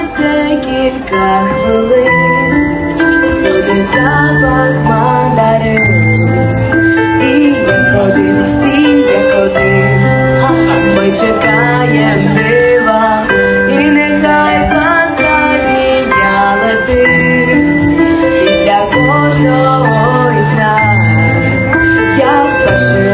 листя хвилин, всюди запах мандарин, і як один, всі як один, ми чекаємо дива, і нехай фантазія летить, і для кожного із нас. Я вперше.